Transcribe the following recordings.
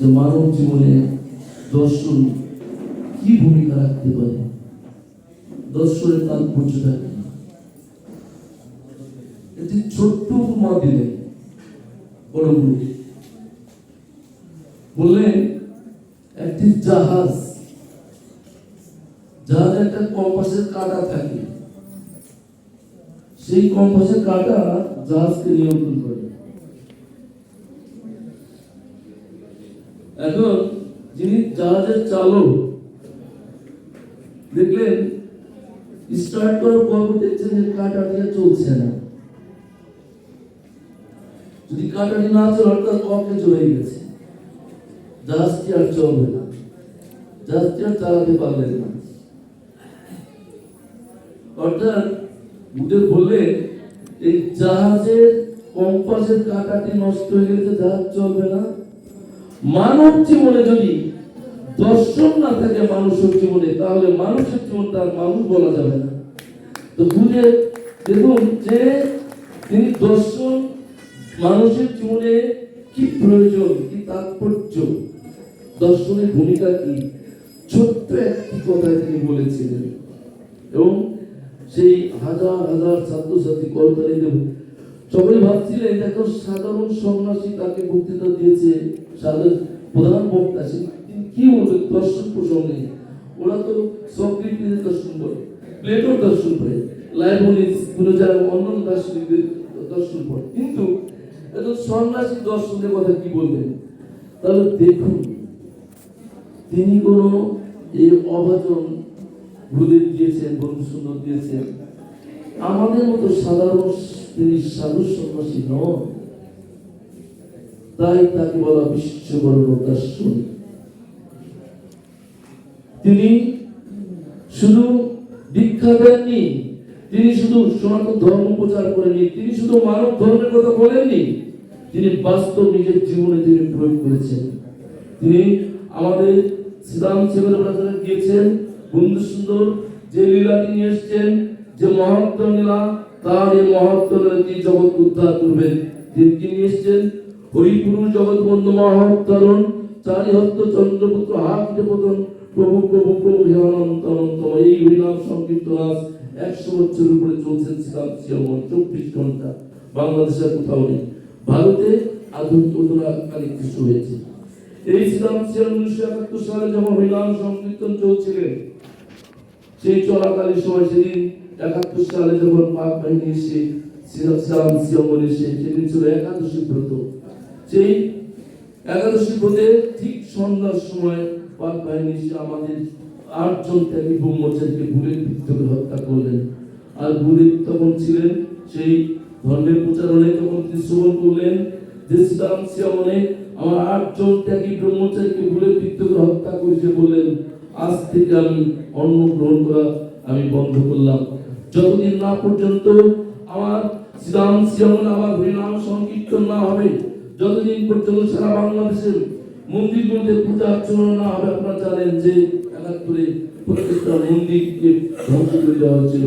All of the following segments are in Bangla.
যে মানব জীবনে দর্শন কি ভূমিকা রাখতে পারে? দর্শনের তাৎপর্যটা কি? একটি ছোট্ট উপমা দিলেন বড় বললেন, একটি জাহাজ, জাহাজে একটা কম্পাসের কাঁটা থাকে। সেই কম্পাসের কাঁটা জাহাজকে নিয়ন্ত্রণ করে। এখন যিনি জাহাজের চালক, দেখলেন স্টার্ট করার পর দেখছেন যে চলছে না। যদি না চলে, অর্থাৎ ককে চলে গেছে, জাহাজটি আর চলবে না। জাহাজটি আর চালাতে পারলেন না। অর্থাৎ বুদ্ধের বললেন, এই জাহাজের কম্পাসের কাঁটাটি নষ্ট হয়ে গেছে, জাহাজ চলবে না। মানব জীবনে যদি দর্শন না থাকে মানুষের জীবনে, তাহলে মানুষের জীবন তার মানুষ বলা যাবে না। তো বুঝে দেখুন যে তিনি দর্শন মানুষের জীবনে কি প্রয়োজন, কি তাৎপর্য, দর্শনের ভূমিকা কি? ছোট্ট একটি কথায় তিনি বলেছিলেন। এবং সেই হাজার হাজার ছাত্রছাত্রী করতালি সকলে ভাবছিলেন দেখো সাধারণ সন্ন্যাসী তাকে বক্তৃতা দিয়েছে প্রধান বক্তা কি বলবে? দর্শন প্রসঙ্গে। ওরা তো দর্শন বলে প্লেটোর দর্শন কোনো যারা অন্য দার্শনিকদের দর্শন পড়ে কিন্তু একজন সন্ন্যাসী দর্শনের কথা কি বলবেন? তাহলে দেখুন, তিনি কোনো এই অভাজন ভুলের দিয়েছেন বন্ধু সুন্দর দিয়েছেন। আমাদের মতো সাধারণ তিনি সাধু সন্ন্যাসী নন। তাই তাকে বলা বিশ্ববরণ দর্শন তিনি শুধু দীক্ষা দেননি, তিনি শুধু সনাতন ধর্ম প্রচার করেননি, তিনি শুধু মানব ধর্মের কথা বলেননি, তিনি বাস্তব নিজের জীবনে তিনি প্রয়োগ করেছেন। তিনি আমাদের শ্রীরাম সেবের গিয়েছেন বন্ধু সুন্দর যে লীলাটি নিয়ে এসছেন যে মহত্ব লীলা তার এই মহত্ব লীলাটি জগৎ উদ্ধার করবেন তিনি কি নিয়ে এসছেন জগৎ বন্ধু মহত্তরণ চারি হস্ত চন্দ্রপুত্র হাতে পতন, প্রভু প্রভু প্রভু, হে অনন্ত অনন্তম এই হরিনাম সংকীর্তন আজ একশো বছর উপরে চলছেন শ্রীরাম শ্রীমন চব্বিশ ঘণ্টা বাংলাদেশের কোথাও নেই। ভারতে আধুনিক কালী কিছু হয়েছে। এই শ্রীরাম শ্রীরাম উনিশশো একাত্তর সালে যখন হরিনাম সংকীর্তন চলছিলেন সেই চলাকালীন সময় সেদিন একাত্তর সালে যখন পাক বাহিনী এসে শ্রীরাম শ্রীরাম এসে সেদিন ছিল একাদশী ব্রত। সেই একাদশী ব্রতে ঠিক সন্ধ্যার সময় পাক বাহিনী এসে আমাদের আটজন ত্যাগী ব্রহ্মচারীকে বুলেট করে হত্যা করলেন। আর বুলেট তখন ছিলেন সেই ধর্মের প্রচারণে তখন তিনি শ্রবণ করলেন, যে শ্রীরাম শ্রীরামনে আমার আটজন ত্যাগী ব্রহ্মচারীকে বুলেট করে হত্যা করেছে বললেন, আজ থেকে আমি অন্ন গ্রহণ করা আমি বন্ধ করলাম। যতদিন না পর্যন্ত আমার শ্রীরাম শ্রীরামন আমার হরিনাম সংকীর্তন না হবে, যতদিন পর্যন্ত সারা বাংলাদেশের মন্দিরগুলোতে পূজা অর্চনা না হবে, আপনারা জানেন যে একাত্তরে প্রত্যেকটা মন্দিরকে ধ্বংস করে দেওয়া হয়েছিল।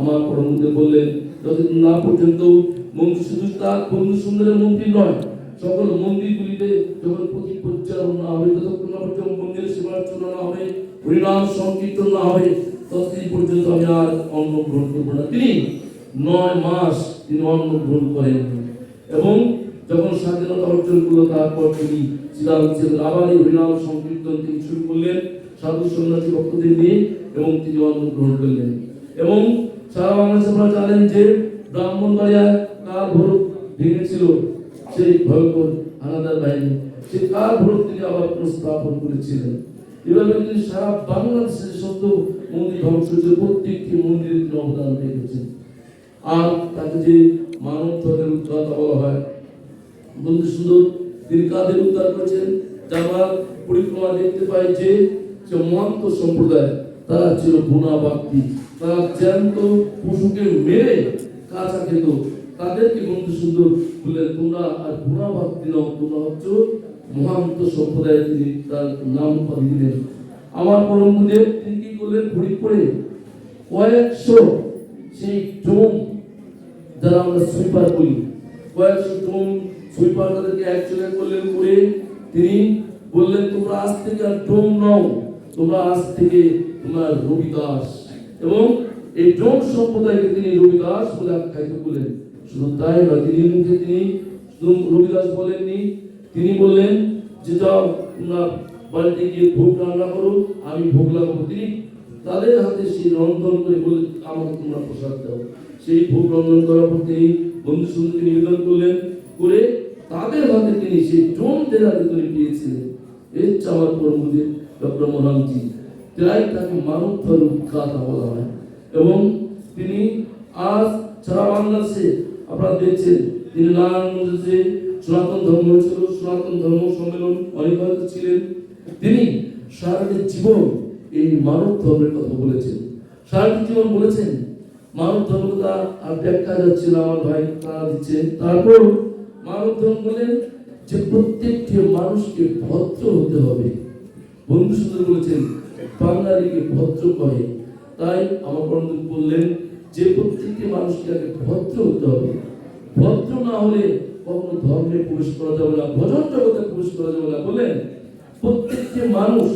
আমার পরমতে বললেন, যতদিন না পর্যন্ত মন্দির শুধু তার বন্ধু সুন্দরের মন্দির নয়, সকল মন্দিরগুলিতে যখন প্রতি পরিচালনা হবে, ততক্ষণ না পর্যন্ত মন্দিরের সেবা অর্চনা না হবে, হরিনাম সংকীর্তন না হবে। ততদিন পর্যন্ত আমি আর অন্ন গ্রহণ করব না। তিনি নয় মাস তিনি অন্ন গ্রহণ করেন। এবং যখন স্বাধীনতা অর্জন করল, তারপর তিনি আবার এই হরিনাম সংকীর্তন তিনি শুরু করলেন সাধু সন্ন্যাসী ভক্তদের নিয়ে এবং তিনি অন্ন গ্রহণ করলেন। এবং সারা বাংলাদেশে আপনারা জানেন যে ব্রাহ্মণবাড়িয়া কার ভোট ভেঙেছিল সেই ভয়ঙ্কর হানাদার বাহিনী। সেই কার ভোট তিনি আবার প্রস্থাপন করেছিলেন। এভাবে তিনি সারা বাংলাদেশের শত মন্দির ধ্বংস হয়েছে, প্রত্যেকটি মন্দিরের তিনি অবদান রেখেছেন। আর তাকে যে মানব ধর্মের উদ্ধাতা বলা হয়, বন্ধু সুন্দর, তিনি কাদের উদ্ধার করেছেন? যারা পরিক্রমা দেখতে পাই যে মহান্ত সম্প্রদায়, তারা ছিল গুণা বাক্তি তারা জ্যান্ত পশুকে মেরে কাঁচা খেত। তাদেরকে বন্ধু সুন্দর বললেন, তোমরা আর গুণা বাক্তি নাও, তোমরা হচ্ছে মহান্ত সম্প্রদায় তিনি তার নাম উপাধি দিলেন। আমার পরমদেব তিনি কি করলেন করে কয়েকশো সেই ডোম যারা আমরা সুইপার করি কয়েকশো ডোম সুইপার তাদেরকে এক জায়গায় করলেন করে তিনি বললেন, তোমরা আজ থেকে আর ডোম নও, তোমরা আজ থেকে তোমরা রবিদাস। এবং এই ডোম সম্প্রদায়কে তিনি রবিদাস বলে আখ্যায়িত করলেন। শুধু তাই নয়, তিনি মুখে তিনি শুধু রবিদাস বলেননি। তিনি বললেন যে, যাও, তোমরা বাড়িতে গিয়ে ভোগ রান্না করো আমি ভোগ লাগাবো। তিনি তাদের হাতে সেই রন্ধন করে বলে, আমাকে তোমরা প্রসাদ দাও। সেই ভোগ রন্ধন করার পর তিনি বন্ধু সুন্দরকে নিবেদন করলেন, করে তাদের হাতে তিনি সেই ডোম হাতে তিনি পেয়েছিলেন। এর চাওয়ার পর মুদে ডক্টর মোহনজি তাই তাকে মানব ধর্ম কথা বলা হয়। এবং তিনি আজ সারা বাংলাদেশে আপনারা দেখছেন, তিনি নারায়ণগঞ্জে সনাতন ধর্ম হয়েছিল, সনাতন ধর্ম সম্মেলন অনেক ছিলেন। তিনি সারাটি জীবন এই মানব ধর্মের কথা বলেছেন। সারাটি জীবন বলেছেন, মানব ধর্ম কথা আর ব্যাখ্যা যাচ্ছে না, আমার ভাই তারা দিচ্ছেন তারপর মানব ধর্ম বলেন যে প্রত্যেকটি মানুষকে ভদ্র হতে হবে। বন্ধু সুন্দর বলেছেন, বাঙালিকে ভদ্র করে তাই আমার বন্ধু বললেন, যে প্রত্যেকটি মানুষকে আগে ভদ্র হতে হবে। ভদ্র না হলে কখনো ধর্মে প্রবেশ করা যাবে না, ভজন জগতে প্রবেশ করা যাবে না। বললেন প্রত্যেকটি মানুষ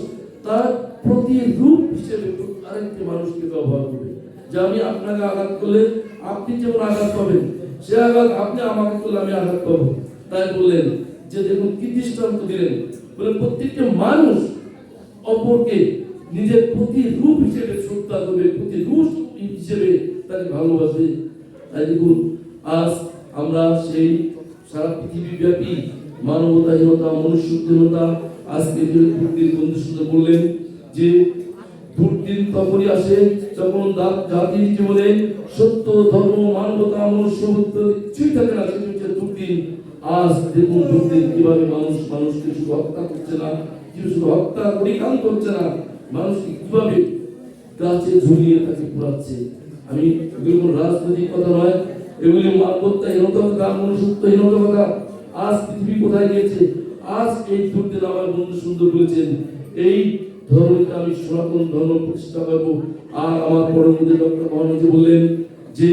তার প্রতিরূপ হিসেবে আরেকটি মানুষকে ব্যবহার করবে। যে আমি আপনাকে আঘাত করলে আপনি যেমন আঘাত পাবেন? সে আঘাত আপনি আমাকে করলে আমি আঘাত পাবো। তাই বললেন, যে দেখুন কি দৃষ্টান্ত দিলেন। বলে প্রত্যেকটা মানুষ অপরকে নিজের প্রতিরূপ হিসেবে শ্রদ্ধা করবে, প্রতিরূপ হিসেবে তাকে ভালোবাসে তাই দেখুন, আজ আমরা সেই সারা পৃথিবী ব্যাপী মানবতাহীনতা, মনুষ্যহীনতা আজকে দুর্দিন বন্ধু সুন্দর বললেন যে দুর্দিন তখনই আসে যখন জাতির জীবনে সত্য, ধর্ম, মানবতা, মনুষ্যত্ব কিছুই থাকে না, সেটা হচ্ছে দুর্দিন আজ দেখুন দুর্দিন কীভাবে মানুষ মানুষকে শুধু হত্যা করছে না কিছু শুধু হত্যা পরিকান্ত করছে না, মানুষকে কীভাবে গাছে ঝুলিয়ে তাকে পোড়াচ্ছে আমি কোনো রাজনৈতিক কথা নয়, এগুলি মানবতাহীনতা কথা মনুষ্যত্বহীনতা কথা। আজ পৃথিবী কোথায় গিয়েছে? আজ এই দুর্দিন আমার বন্ধু সুন্দর বলেছেন, এই ধর্মকে আমি সনাতন ধর্ম প্রতিষ্ঠা করব। আর আমার পরমদের ডক্টর মহানজি বললেন যে,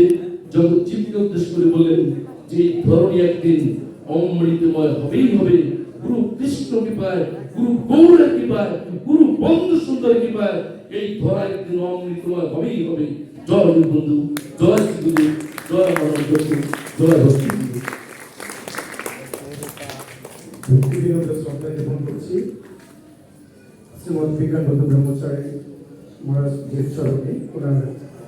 জগৎ জীবকে উদ্দেশ্য করে বললেন যে ধর্মই একদিন অমৃতময় হবেই হবে। গুরু কৃষ্ণ কৃপায়, গুরু গৌরের কৃপায়, গুরু বন্ধু সুন্দর কৃপায় এই ধরা একদিন অমৃতময় হবেই হবে। জয় বন্ধু, জয় শ্রী গুরু, জয় মহারাজ জয় ভক্তি গুরু। ভক্তিবিনোদ শ্রদ্ধা জ্ঞাপন করছি। শ্রীমদ বিজ্ঞান ব্রহ্মচারী মহারাজ দেব চরণে ওনার